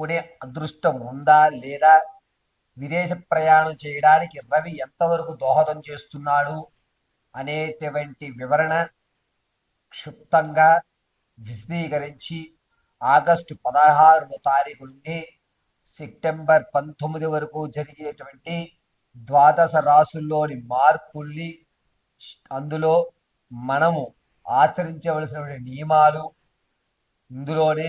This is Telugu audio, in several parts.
కొనే అదృష్టం ఉందా లేదా? విదేశ ప్రయాణం చేయడానికి రవి ఎంతవరకు దోహదం చేస్తున్నాడు అనేటువంటి వివరణ క్షుప్తంగా విశదీకరించి ఆగస్టు పదహారు తారీఖు నుండి సెప్టెంబర్ పంతొమ్మిది వరకు జరిగేటువంటి ద్వాదశ రాసుల్లోని మార్పుల్ని అందులో మనము ఆచరించవలసినటువంటి నియమాలు ఇందులోనే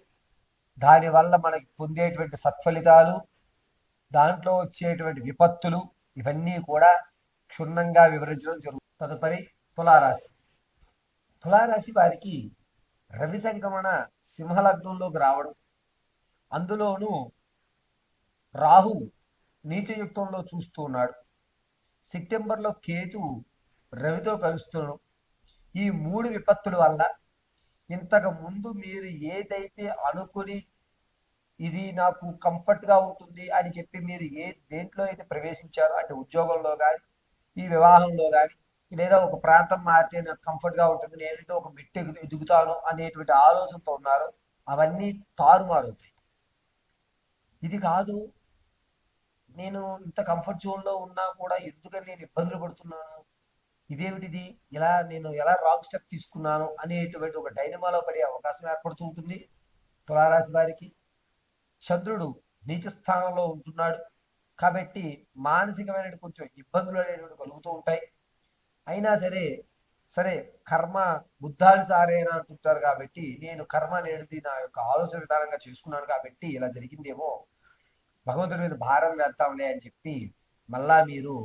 దానివల్ల మనకి పొందేటువంటి సత్ఫలితాలు దాంట్లో వచ్చేటువంటి విపత్తులు ఇవన్నీ కూడా క్షుణ్ణంగా వివరించడం జరుగుతుంది తదుపరి తులారాశి. తులారాశి వారికి రవి సంక్రమణ సింహలగ్నంలోకి రావడం అందులోనూ రాహు నీచయుక్తంలో చూస్తూ ఉన్నాడు. సెప్టెంబర్లో కేతు రవితో కలుస్తున్నాడు. ఈ మూడు విపత్తుల వల్ల ఇంతకు ముందు మీరు ఏదైతే అనుకుని ఇది నాకు కంఫర్ట్గా ఉంటుంది అని చెప్పి మీరు ఏ దేంట్లో అయితే ప్రవేశించారో అంటే ఉద్యోగంలో కానీ ఈ వివాహంలో కానీ లేదా ఒక ప్రాంతం మారితే నాకు కంఫర్ట్గా ఉంటుంది నేనైతే ఒక మెట్టు ఎదుగుతాను అనేటువంటి ఆలోచనతో ఉన్నారు అవన్నీ తారుమారవుతాయి. ఇది కాదు నేను ఇంత కంఫర్ట్ జోన్లో ఉన్నా కూడా ఎందుకని నేను ఇబ్బందులు పడుతున్నాను? ఇదేమిటిది? ఇలా నేను ఎలా రాంగ్ స్టెప్ తీసుకున్నాను అనేటువంటి ఒక డైనమాలో పడే అవకాశం ఏర్పడుతూ ఉంటుంది. తులారాశి వారికి చంద్రుడు నీచ స్థానంలో ఉంటున్నాడు. కాబట్టి మానసికమైన కొంచెం ఇబ్బందులు అనేటువంటి కలుగుతూ ఉంటాయి. అయినా సరే సరే కర్మ బుద్ధాలు సారేనా అంటుంటారు కాబట్టి నేను కర్మ అనేది నా యొక్క ఆలోచన విధానంగా చేసుకున్నాను కాబట్టి ఇలా జరిగిందేమో. భగవంతుడి మీద భారం వేద్దాంలే అని చెప్పి మళ్ళా మీరు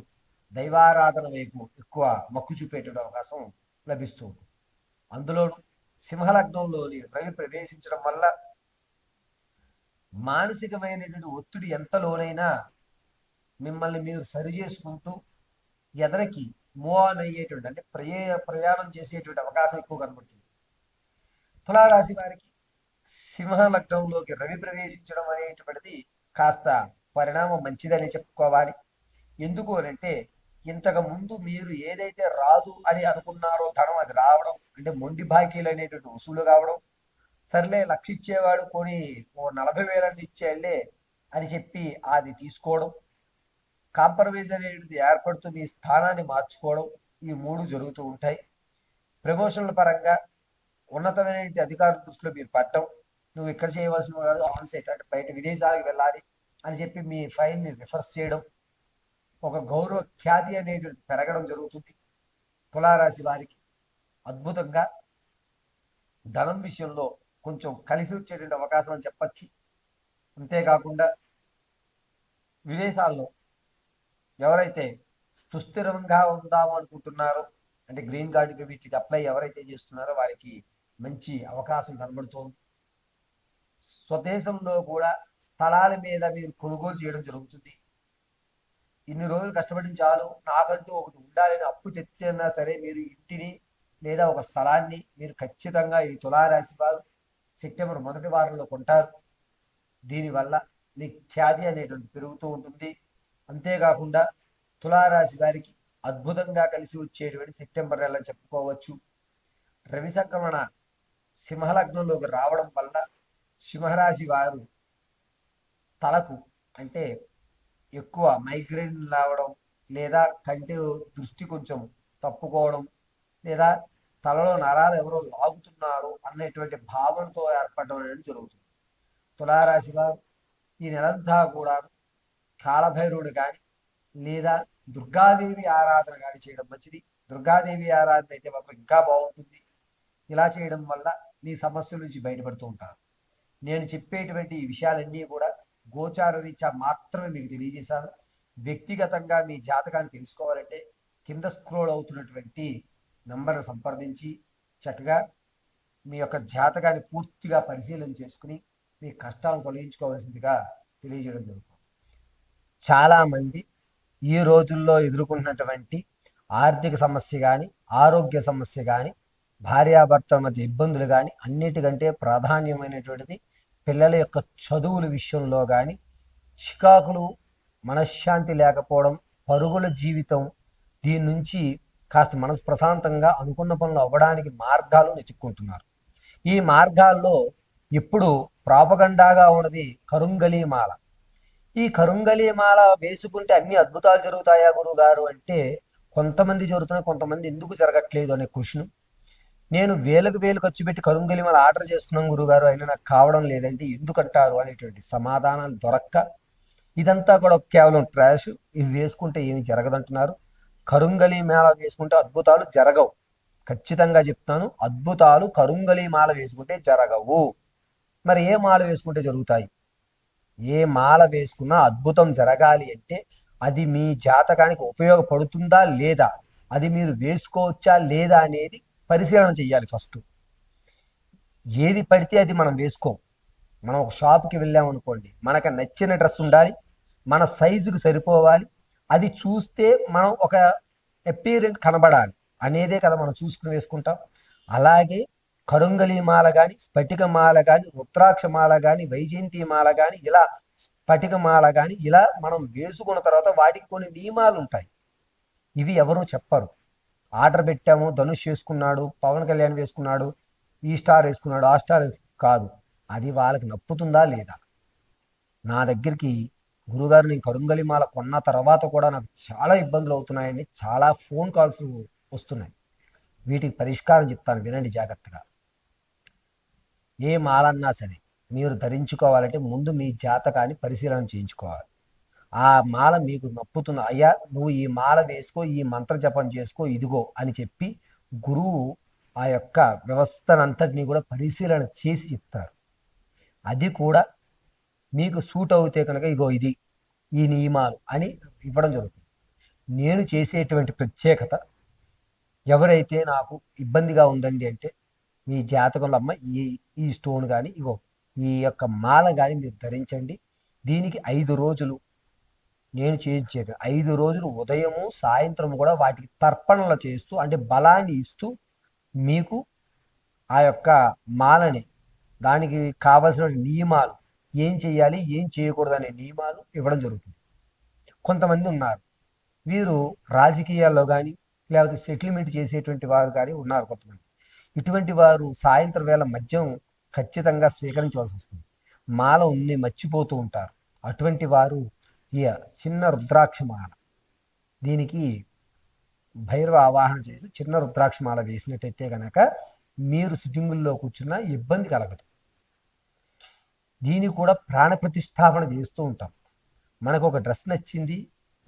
దైవారాధన వైపు ఎక్కువ మక్కు చూపేటువంటి అవకాశం లభిస్తుంది అందులో సింహలగ్నంలోని రవి ప్రవేశించడం వల్ల మానసికమైనటువంటి ఒత్తిడి ఎంత లోనైనా మిమ్మల్ని మీరు సరి చేసుకుంటూ ఎదరికి మూవ్ ఆన్ అయ్యేటువంటి అంటే ప్రయే ప్రయాణం చేసేటువంటి అవకాశం ఎక్కువ కనబడుతుంది. తులారాశి వారికి సింహ లగ్నంలోకి రవి ప్రవేశించడం అనేటువంటిది కాస్త పరిణామం మంచిదని చెప్పుకోవాలి. ఎందుకు అని అంటే ఇంతకు ముందు మీరు ఏదైతే రాదు అని అనుకున్నారో ధనం అది రావడం అంటే మొండి బాకీలు అనేటువంటి వసూలు కావడం సర్లే లక్ష ఇచ్చేవాడు కొని ఓ నలభై వేలన్నీ ఇచ్చేయాలే అని చెప్పి అది తీసుకోవడం కాంప్రమైజ్ అనేటిది ఏర్పడుతూ మీ స్థానాన్ని మార్చుకోవడం ఈ మూడు జరుగుతూ ఉంటాయి. ప్రమోషన్ల పరంగా ఉన్నతమైన అధికారుల దృష్టిలో మీరు పట్టడం నువ్వు ఇక్కడ చేయవలసిన కాదు ఆన్ అంటే బయట విదేశాలకు వెళ్ళాలి అని చెప్పి మీ ఫైల్ని రిఫర్స్ చేయడం ఒక గౌరవ ఖ్యాతి అనేటువంటి పెరగడం జరుగుతుంది. తులారాశి వారికి అద్భుతంగా ధనం విషయంలో కొంచెం కలిసి వచ్చేటువంటి అవకాశం అని చెప్పచ్చు. అంతేకాకుండా విదేశాల్లో ఎవరైతే సుస్థిరంగా ఉందాము అనుకుంటున్నారో అంటే గ్రీన్ కార్డుకి వీటికి అప్లై ఎవరైతే చేస్తున్నారో వారికి మంచి అవకాశం కనబడుతోంది. స్వదేశంలో కూడా స్థలాల మీద మీరు కొనుగోలు చేయడం జరుగుతుంది. ఇన్ని రోజులు కష్టపడిన చాలు. నాకంటూ ఒకటి ఉండాలని అప్పు తెచ్చినా సరే మీరు ఇంటిని లేదా ఒక స్థలాన్ని మీరు ఖచ్చితంగా ఈ తులారాశి వారు సెప్టెంబర్ మొదటి వారంలో కొంటారు. దీనివల్ల మీ ఖ్యాతి అనేటువంటి పెరుగుతూ ఉంటుంది. అంతేకాకుండా తులారాశి వారికి అద్భుతంగా కలిసి వచ్చేటువంటి సెప్టెంబర్ నెల చెప్పుకోవచ్చు. రవి సంక్రమణ సింహలగ్నంలోకి రావడం వల్ల సింహరాశి వారు తలకు అంటే ఎక్కువ మైగ్రేన్ రావడం లేదా కంటి దృష్టి కొంచెం తప్పుకోవడం లేదా తలలో నరాలు ఎవరో లాగుతున్నారు అన్నటువంటి భావనతో ఏర్పడడం అనేది జరుగుతుంది. తులారాశి వారు ఈ నెలంతా కూడా కాలభైరవుడు కానీ లేదా దుర్గాదేవి ఆరాధన కానీ చేయడం మంచిది. దుర్గాదేవి ఆరాధన అయితే మాత్రం ఇంకా బాగుంటుంది. ఇలా చేయడం వల్ల మీ సమస్యల నుంచి బయటపడుతూ ఉంటారు. నేను చెప్పేటువంటి ఈ విషయాలన్నీ కూడా గోచార రీత్యా మాత్రమే మీకు తెలియజేశాను. వ్యక్తిగతంగా మీ జాతకాన్ని తెలుసుకోవాలంటే కింద స్క్రోల్ అవుతున్నటువంటి నంబర్ను సంప్రదించి చక్కగా మీ యొక్క జాతకాన్ని పూర్తిగా పరిశీలన చేసుకుని మీ కష్టాలను తొలగించుకోవాల్సిందిగా తెలియజేయడం జరుగుతుంది. చాలామంది ఈ రోజుల్లో ఎదుర్కొంటున్నటువంటి ఆర్థిక సమస్య కానీ ఆరోగ్య సమస్య కానీ భార్యాభర్తల మధ్య ఇబ్బందులు కానీ అన్నిటికంటే ప్రాధాన్యమైనటువంటిది పిల్లల యొక్క చదువుల విషయంలో కానీ చికాకులు మనశ్శాంతి లేకపోవడం పరుగుల జీవితం దీని నుంచి కాస్త మనసు ప్రశాంతంగా అనుకున్న పనులు అవ్వడానికి మార్గాలు వెతుక్కుంటున్నారు. ఈ మార్గాల్లో ఇప్పుడు ప్రాపగండాగా ఉన్నది కరుంగలీమాల ఈ కరుంగలీమాల వేసుకుంటే అన్ని అద్భుతాలు జరుగుతాయా గురువు గారు అంటే కొంతమంది జరుగుతున్నాయి కొంతమంది ఎందుకు జరగట్లేదు అనే క్వశ్చన్. నేను వేలకు వేలు ఖర్చు పెట్టి కరుంగలి మాల ఆర్డర్ చేస్తున్నాం గురుగారు అయినా నాకు కావడం లేదంటే ఎందుకంటారు అనేటువంటి సమాధానాలు దొరక్క. ఇదంతా కూడా కేవలం ట్రాష్ ఇవి వేసుకుంటే ఏమి జరగదంటున్నారు. కరుంగలి మాల వేసుకుంటే అద్భుతాలు జరగవు. ఖచ్చితంగా చెప్తాను అద్భుతాలు కరుంగలి మాల వేసుకుంటే జరగవు. మరి ఏ మాల వేసుకుంటే జరుగుతాయి? ఏ మాల వేసుకున్నా అద్భుతం జరగాలి అంటే అది మీ జాతకానికి ఉపయోగపడుతుందా లేదా? అది మీరు వేసుకోవచ్చా లేదా అనేది పరిశీలన చేయాలి ఫస్ట్ ఏది పడితే అది మనం వేసుకోం. మనం ఒక షాప్కి వెళ్ళామనుకోండి మనకు నచ్చిన డ్రెస్ ఉండాలి మన సైజుకి సరిపోవాలి అది చూస్తే మనం ఒక అపీరెంట్ కనబడాలి. అనేదే కదా మనం చూసుకుని వేసుకుంటాం. అలాగే కరుంగలి మాల కానీ స్ఫటిక మాల కానీ రుద్రాక్ష మాల కానీ వైజయంతి మాల కానీ ఇలా స్ఫటిక మాల కానీ ఇలా మనం వేసుకున్న తర్వాత వాటికి కొన్ని నియమాలు ఉంటాయి. ఇవి ఎవరు చెప్పరు. ఆర్డర్ పెట్టాము ధనుష్ వేసుకున్నాడు పవన్ కళ్యాణ్ వేసుకున్నాడు ఈ స్టార్ వేసుకున్నాడు ఆ స్టార్ కాదు. అది వాళ్ళకి నప్పుతుందా లేదా? నా దగ్గరికి గురుగారు నేను కరుంగలిమాల కొన్న తర్వాత కూడా నాకు చాలా ఇబ్బందులు అవుతున్నాయని చాలా ఫోన్ కాల్స్ వస్తున్నాయి. వీటికి పరిష్కారం చెప్తాను వినండి జాగ్రత్తగా. ఏ మాలన్నా సరే మీరు ధరించుకోవాలంటే ముందు మీ జాతకాన్ని పరిశీలన చేయించుకోవాలి. ఆ మాల మీకు నప్పుతుంది అయ్యా నువ్వు ఈ మాల వేసుకో ఈ మంత్ర జపం చేసుకో ఇదిగో అని చెప్పి గురువు ఆ యొక్క వ్యవస్థనంతటినీ కూడా పరిశీలన చేసి చెప్తారు. అది కూడా మీకు సూట్ అవుతే కనుక ఇగో ఇది ఈ నియమాలు అని ఇవ్వడం జరుగుతుంది. నేను చేసేటువంటి ప్రత్యేకత ఎవరైతే నాకు ఇబ్బందిగా ఉందండి అంటే మీ జాతకంలో అమ్మ ఈ ఈ స్టోన్ కానీ ఇగో ఈ యొక్క మాల కానీ మీరు ధరించండి. దీనికి ఐదు రోజులు నేను చేయించేది. ఐదు రోజులు ఉదయము సాయంత్రం కూడా వాటికి తర్పణలు చేస్తూ అంటే బలాన్ని ఇస్తూ మీకు ఆ యొక్క మాలని దానికి కావలసిన నియమాలు ఏం చేయాలి ఏం చేయకూడదు అనే నియమాలు ఇవ్వడం జరుగుతుంది. కొంతమంది ఉన్నారు. వీరు రాజకీయాల్లో కానీ లేకపోతే సెటిల్మెంట్ చేసేటువంటి వారు కానీ ఉన్నారు కొంతమంది. ఇటువంటి వారు సాయంత్రం వేళ మద్యం ఖచ్చితంగా స్వీకరించవలసి వస్తుంది. మాల ఉన్ని మర్చిపోతూ ఉంటారు. అటువంటి వారు చిన్న రుద్రాక్ష మాల దీనికి భైరవ ఆవాహన చేసి చిన్న రుద్రాక్ష మాల వేసినట్టయితే కనుక మీరు సిట్టింగుల్లో కూర్చున్న ఇబ్బంది కలగదు. దీన్ని కూడా ప్రాణ ప్రతిష్టాపన చేస్తూ ఉంటాం. మనకు ఒక డ్రెస్ నచ్చింది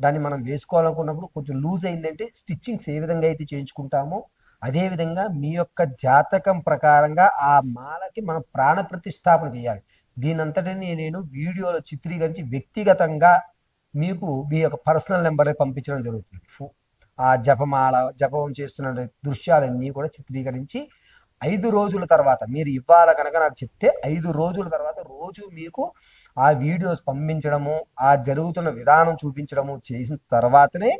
దాన్ని మనం వేసుకోవాలనుకున్నప్పుడు కొంచెం లూజ్ అయిందంటే స్టిచ్చింగ్స్ ఏ విధంగా అయితే చేయించుకుంటామో అదేవిధంగా మీ యొక్క జాతకం ప్రకారంగా ఆ మాలకి మనం ప్రాణ ప్రతిష్టాపన చేయాలి. దీనంతటిని నేను వీడియోలో చిత్రీకరించి వ్యక్తిగతంగా మీకు మీ యొక్క పర్సనల్ నెంబర్ పంపించడం జరుగుతుంది. ఆ జపమాల జపం చేస్తున్న దృశ్యాలన్నీ కూడా చిత్రీకరించి ఐదు రోజుల తర్వాత మీరు ఇవ్వాల కనుక నాకు చెప్తే ఐదు రోజుల తర్వాత రోజు మీకు ఆ వీడియోస్ పంపించడము ఆ జరుగుతున్న విధానం చూపించడము చేసిన తర్వాతనే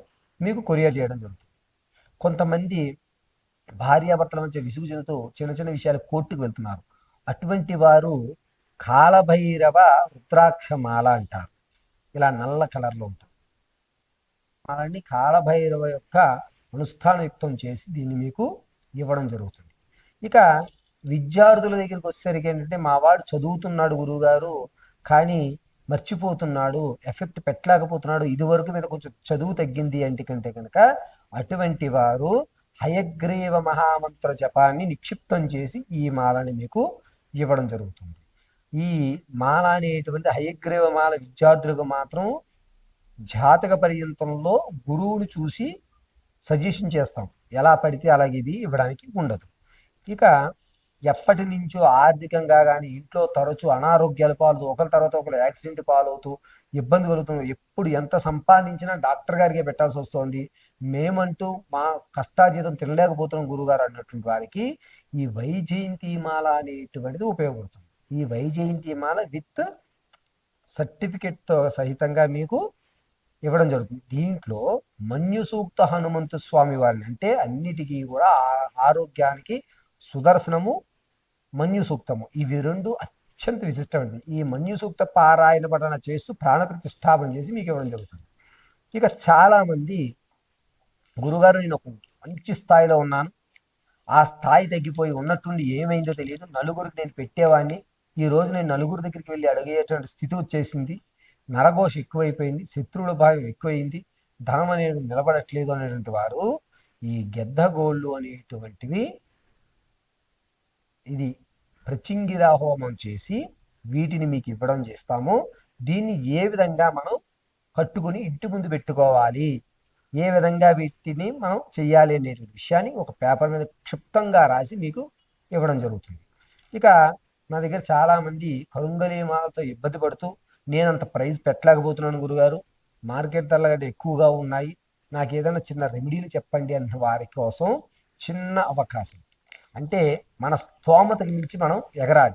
మీకు కొరియర్ చేయడం జరుగుతుంది. కొంతమంది భార్యాభర్తల మధ్య విసుగు చెందుతూ చిన్న చిన్న విషయాలు కోర్టుకు వెళ్తున్నారు. అటువంటి వారు కాలభైరవ రుద్రాక్ష మాల అంటారు. ఇలా నల్ల కలర్లో ఉంటారు. మాలని కాలభైరవ యొక్క అనుష్ఠానయుక్తం చేసి దీన్ని మీకు ఇవ్వడం జరుగుతుంది. ఇక విద్యార్థుల దగ్గరికి వచ్చేసరికి ఏంటంటే మా వాడు చదువుతున్నాడు గురువుగారు కానీ మర్చిపోతున్నాడు ఎఫెక్ట్ పెట్టలేకపోతున్నాడు ఇదివరకు మీద కొంచెం చదువు తగ్గింది అంటే కంటే కనుక అటువంటి వారు హయగ్రీవ మహామంత్ర జపాన్ని నిక్షిప్తం చేసి ఈ మాలని మీకు ఇవ్వడం జరుగుతుంది. ఈ మాల అనేటువంటి హయగ్రీవ మాల విద్యార్థులకు మాత్రం జాతక పర్యంతంలో గురువుని చూసి సజెషన్ చేస్తాం. ఎలా పడితే అలాగే ఇది ఇవ్వడానికి ఉండదు. ఇక ఎప్పటి నుంచో ఆర్థికంగా కానీ ఇంట్లో తరచూ అనారోగ్యాల పాలు ఒకరి తర్వాత ఒకరు యాక్సిడెంట్ పాలవుతూ ఇబ్బంది కలుగుతుంది ఎప్పుడు ఎంత సంపాదించినా డాక్టర్ గారికే పెట్టాల్సి వస్తుంది. మేమంటూ మా కష్టాజీతం తినలేకపోతున్నాం గురుగారు అన్నటువంటి వారికి ఈ వైజయంతి మాల అనేటువంటిది ఉపయోగపడుతుంది. ఈ వైజయంతి మాల విత్ సర్టిఫికెట్తో సహితంగా మీకు ఇవ్వడం జరుగుతుంది. దీంట్లో మన్యు సూక్త హనుమంతు స్వామి వారిని అంటే అన్నిటికీ కూడా ఆ- ఆరోగ్యానికి సుదర్శనము మన్యు సూక్తము ఇవి రెండు అత్యంత విశిష్టమైనది ఈ మన్యు సూక్త పారాయణ పఠన చేస్తూ ప్రాణ ప్రతిష్టాపన చేసి మీకు ఇవ్వడం జరుగుతుంది. ఇక చాలామంది గురుగారు నేను ఒక మంచి స్థాయిలో ఉన్నాను. ఆ స్థాయి తగ్గిపోయి ఉన్నట్టుండి ఏమైందో తెలియదు. నలుగురికి నేను పెట్టేవాడిని. ఈ రోజు నేను నలుగురు దగ్గరికి వెళ్ళి అడిగేటువంటి స్థితి వచ్చేసింది. నరఘోష ఎక్కువైపోయింది శత్రువుల భాగం ఎక్కువైంది ధనం అనేది నిలబడట్లేదు అనేటువంటి వారు ఈ గెద్దగోళ్ళు అనేటువంటివి ఇది ప్రచింగిరా హోమం చేసి వీటిని మీకు ఇవ్వడం చేస్తాము. దీన్ని ఏ విధంగా మనం కట్టుకుని ఇంటి ముందు పెట్టుకోవాలి? ఏ విధంగా వీటిని మనం చేయాలి అనేటువంటి విషయాన్ని ఒక పేపర్ మీద క్షిప్తంగా రాసి మీకు ఇవ్వడం జరుగుతుంది. ఇక నా దగ్గర చాలా మంది కరుంగలి మాలతో ఇబ్బంది పడుతూ నేను అంత ప్రైజ్ పెట్టలేకపోతున్నాను గురుగారు. మార్కెట్ ధరల కంటే ఎక్కువగా ఉన్నాయి. నాకు ఏదైనా చిన్న రెమెడీలు చెప్పండి అన్న వారి కోసం చిన్న అవకాశం. అంటే మన స్తోమతకి మించి మనం ఎగరాలి.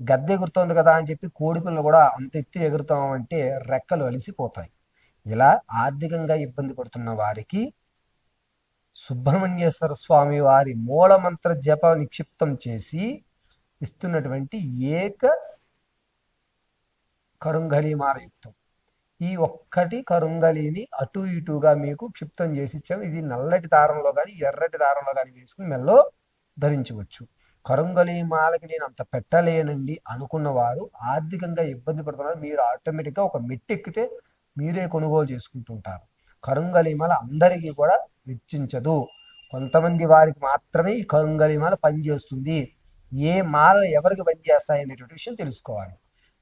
గద్దె ఎగురుతోంది కదా అని చెప్పి కోడిపిల్లలు కూడా అంత ఎత్తు ఎగురుతామంటే రెక్కలు అలిసిపోతాయి. ఇలా ఆర్థికంగా ఇబ్బంది పడుతున్న వారికి సుబ్రహ్మణ్యేశ్వర స్వామి వారి మూలమంత్ర జప నిక్షిప్తం చేసి ఇస్తున్నటువంటి ఏక కరుంగళీమాల యుక్తం ఈ ఒక్కటి కరుంగలిని అటు ఇటుగా మీకు క్షిప్తం చేసి ఇచ్చాము. ఇది నల్లటి దారంలో కానీ ఎర్రటి దారంలో కానీ వేసుకుని మెల్లో ధరించవచ్చు. కరుంగలి మాలకి నేను అంత పెట్టలేనండి అనుకున్న వారు ఆర్థికంగా ఇబ్బంది పడుతున్నారు. మీరు ఆటోమేటిక్గా ఒక మెట్టెక్కితే మీరే కొనుగోలు చేసుకుంటుంటారు. కరుంగలిమాల అందరికీ కూడా వెచ్చించదు. కొంతమంది వారికి మాత్రమే ఈ కరుంగలిమాల పనిచేస్తుంది. ఏ మాల ఎవరికి పనిచేస్తాయి అనేటువంటి విషయం తెలుసుకోవాలి.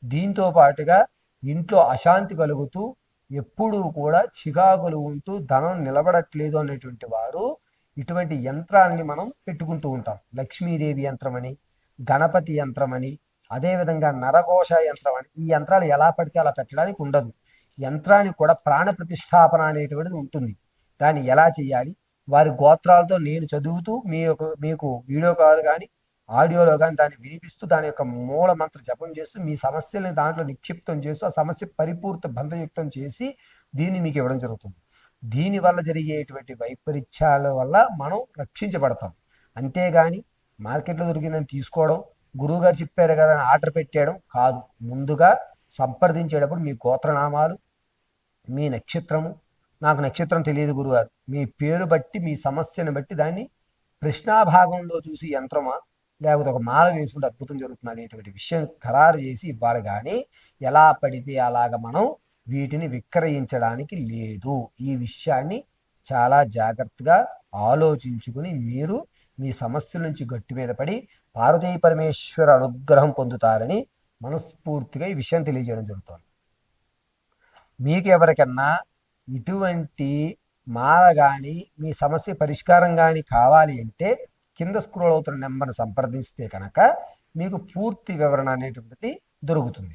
దీంతో పాటుగా ఇంట్లో అశాంతి కలుగుతూ ఎప్పుడూ కూడా చికాకులు ఉంటూ ధనం నిలబడట్లేదు అనేటువంటి వారు ఇటువంటి యంత్రాన్ని మనం పెట్టుకుంటూ ఉంటాం. లక్ష్మీదేవి యంత్రం అని గణపతి యంత్రం అని అదేవిధంగా నరఘోష యంత్రం అని ఈ యంత్రాలు ఎలా పడితే అలా పెట్టడానికి ఉండదు. యంత్రానికి కూడా ప్రాణ ప్రతిష్టాపన అనేటువంటిది ఉంటుంది. దాన్ని ఎలా చేయాలి? వారి గోత్రాలతో నేను చదువుతూ మీ యొక్క మీకు వీడియో కాల్ కానీ ఆడియోలో కానీ దాన్ని వినిపిస్తూ దాని యొక్క మూల మంత్ర జపం చేస్తూ మీ సమస్యల్ని దాంట్లో నిక్షిప్తం చేస్తూ ఆ సమస్య పరిపూర్త బంధయుక్తం చేసి దీన్ని మీకు ఇవ్వడం జరుగుతుంది. దీని వల్ల జరిగేటువంటి వైపరీత్యాల వల్ల మనం రక్షించబడతాం. అంతేగాని మార్కెట్లో దొరికిందని తీసుకోవడం గురువుగారు చెప్పారు కదా అని ఆర్డర్ పెట్టేయడం కాదు. ముందుగా సంప్రదించేటప్పుడు మీ గోత్రనామాలు మీ నక్షత్రము నాకు నక్షత్రం తెలియదు గురుగారు మీ పేరు బట్టి మీ సమస్యను బట్టి దాన్ని ప్రశ్నాభాగంలో చూసి యంత్రమా? లేకపోతే ఒక మాల వేసుకుంటే అద్భుతం జరుగుతుంది అనేటువంటి విషయం ఖరారు చేసి ఇవ్వాలి కానీ ఎలా పడితే అలాగ మనం వీటిని విక్రయించడానికి లేదు. ఈ విషయాన్ని చాలా జాగ్రత్తగా ఆలోచించుకుని మీరు మీ సమస్యల నుంచి గట్టి మీద పడి పార్వతీ పరమేశ్వర అనుగ్రహం పొందుతారని మనస్ఫూర్తిగా ఈ విషయం తెలియజేయడం జరుగుతుంది. మీకు ఎవరికన్నా ఇటువంటి మాల కానీ మీ సమస్య పరిష్కారం కానీ కావాలి అంటే కింద స్క్రోల్ అవుతున్న నెంబర్ని సంప్రదిస్తే కనుక మీకు పూర్తి వివరణ అనేటువంటిది దొరుకుతుంది.